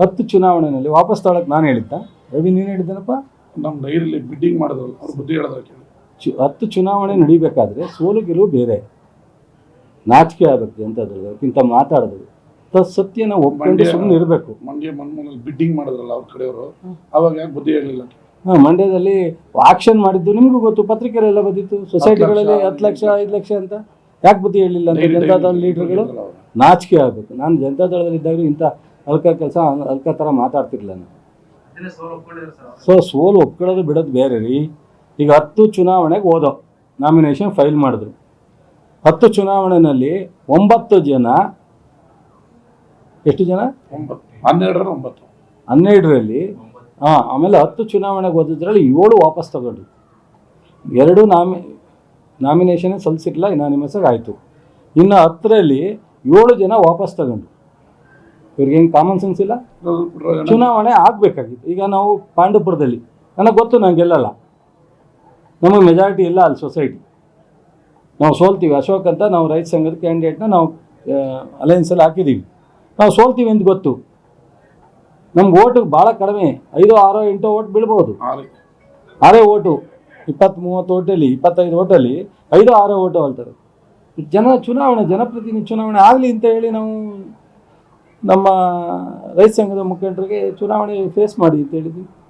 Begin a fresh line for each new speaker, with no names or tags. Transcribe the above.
ಹತ್ತು ಚುನಾವಣೆಯಲ್ಲಿ ವಾಪಸ್ ತಗೊಳಕ್ಕೆ ನಾನು ಹೇಳಿದ್ದ. ರವಿ ನೀನು ಹೇಳಿದ್ದೇನಪ್ಪ?
ನಮ್ಮ ಡೈರಿಲಿ ಬಿಡ್ಡಿಂಗ್ ಮಾಡಿದ್ರಲ್ಲ ಅವ್ರು ಬುದ್ಧಿ ಹೇಳಿದ್ರೆ ಕೇಳಿ.
ಚು ಹತ್ತು ಚುನಾವಣೆ ನಡಿಬೇಕಾದ್ರೆ ಸೋಲು ಗೆಲುವು ಬೇರೆ. ನಾಚಿಕೆ ಆಗುತ್ತೆ ಅಂತದ್ರಲ್ಲಿ ಇಂಥ ಮಾತಾಡೋದು. ತ- ಸತ್ಯನ ಒಪ್ಕೊಂಡು
ಮಂಡ್ಯ-
ಸುಮ್ಮನೆ ಇರಬೇಕು.
ಮಂಡ್ಯ ಮನ್ಮೂಲಲ್ಲಿ ಬಿಡ್ಡಿಂಗ್ ಮಾಡಿದ್ರಲ್ಲ ಅವ್ರ ಕಡೆಯವರು ಅವಾಗ ಯಾಕೆ ಬುದ್ಧಿ ಹೇಳಲಿಲ್ಲ
ಹಾಂ ಮಂಡ್ಯದಲ್ಲಿ ಆಕ್ಷನ್ ಮಾಡಿದ್ದು ನಿಮಗೂ ಗೊತ್ತು ಪತ್ರಿಕೆಗಳೆಲ್ಲ ಬಂದಿತ್ತು. ಸೊಸೈಟಿಗಳಲ್ಲಿ ಹತ್ತು ಲಕ್ಷ ಐದು ಲಕ್ಷ ಅಂತ. ಯಾಕೆ ಬುದ್ಧಿ ಹೇಳಿಲ್ಲ ಅಂತ? ಜನತಾದಳ ಲೀಡರ್ಗಳು ನಾಚಿಕೆ ಆಗಬೇಕು. ನಾನು ಜನತಾದಳದಲ್ಲಿದ್ದಾಗ ಇಂಥ ಅಲ್ಕ ಕೆಲಸ ಅಲ್ಕ ಥರ ಮಾತಾಡ್ತಿರ್ಲಿಲ್ಲ ನಾನು. ಸೊ ಸೋಲು ಒಪ್ಕೊಳ್ಳೋದು ಬಿಡೋದು ಬೇರೆ ರೀ. ಈಗ ಹತ್ತು ಚುನಾವಣೆಗೆ ಓದೋ ನಾಮಿನೇಷನ್ ಫೈಲ್ ಮಾಡಿದ್ರು. ಹತ್ತು ಚುನಾವಣೆಯಲ್ಲಿ ಒಂಬತ್ತು ಜನ ಎಷ್ಟು ಜನ?
ಒಂಬತ್ತು. ಹನ್ನೆರಡರ ಒಂಬತ್ತು.
ಹನ್ನೆರಡರಲ್ಲಿ ಹಾಂ ಆಮೇಲೆ ಹತ್ತು ಚುನಾವಣೆಗೆ ಓದಿದ್ರಲ್ಲಿ ಏಳು ವಾಪಸ್ ತಗೊಂಡ್ರು. ಎರಡು ನಾಮಿ ನಾಮಿನೇಷನ್ ಸಲ್ಲಿಸಿರಲಿಲ್ಲ ಇನಾನಿಮಸ್ ಆಯಿತು. ಇನ್ನು ಹತ್ತರಲ್ಲಿ ಏಳು ಜನ ವಾಪಸ್ ತಗೊಂಡ್ರು. ಇವ್ರಿಗೆ ಏನು ಕಾಮನ್ ಸೆನ್ಸ್ ಇಲ್ಲ? ಚುನಾವಣೆ ಆಗಬೇಕಾಗಿತ್ತು. ಈಗ ನಾವು ಪಾಂಡವಪುರದಲ್ಲಿ ನನಗೆ ಗೊತ್ತು ನಾನು ಗೆಲ್ಲಲ್ಲ ನಮಗೆ ಮೆಜಾರಿಟಿ ಇಲ್ಲ ಅಲ್ಲಿ ಸೊಸೈಟಿ ನಾವು ಸೋಲ್ತೀವಿ. ಅಶೋಕ್ ಅಂತ ನಾವು ರೈತ ಸಂಘದ ಕ್ಯಾಂಡಿಡೇಟ್ನ ನಾವು ಅಲಯನ್ಸಲ್ಲಿ ಹಾಕಿದ್ದೀವಿ ನಾವು ಸೋಲ್ತೀವಿ ಅಂತ ಗೊತ್ತು. ನಮ್ಗೆ ಓಟು ಭಾಳ ಕಡಿಮೆ. ಐದು ಆರೋ ಎಂಟೋ ಓಟ್ ಬೀಳ್ಬೋದು. ಆರು. ಓಟು. ಇಪ್ಪತ್ತು ಮೂವತ್ತು ಓಟಲ್ಲಿ ಇಪ್ಪತ್ತೈದು ಓಟಲ್ಲಿ ಐದು ಆರೋ ಓಟು ಅಲ್ತಾರೆ ಜನ ಚುನಾವಣೆ ಜನಪ್ರತಿನಿಧಿ ಚುನಾವಣೆ ಆಗಲಿ ಅಂತ ಹೇಳಿ ನಾವು ನಮ್ಮ ರೈತ ಸಂಘದ ಮುಖಂಡರಿಗೆ ಚುನಾವಣೆ ಫೇಸ್ ಮಾಡಿ ಅಂತ ಹೇಳಿದ್ವಿ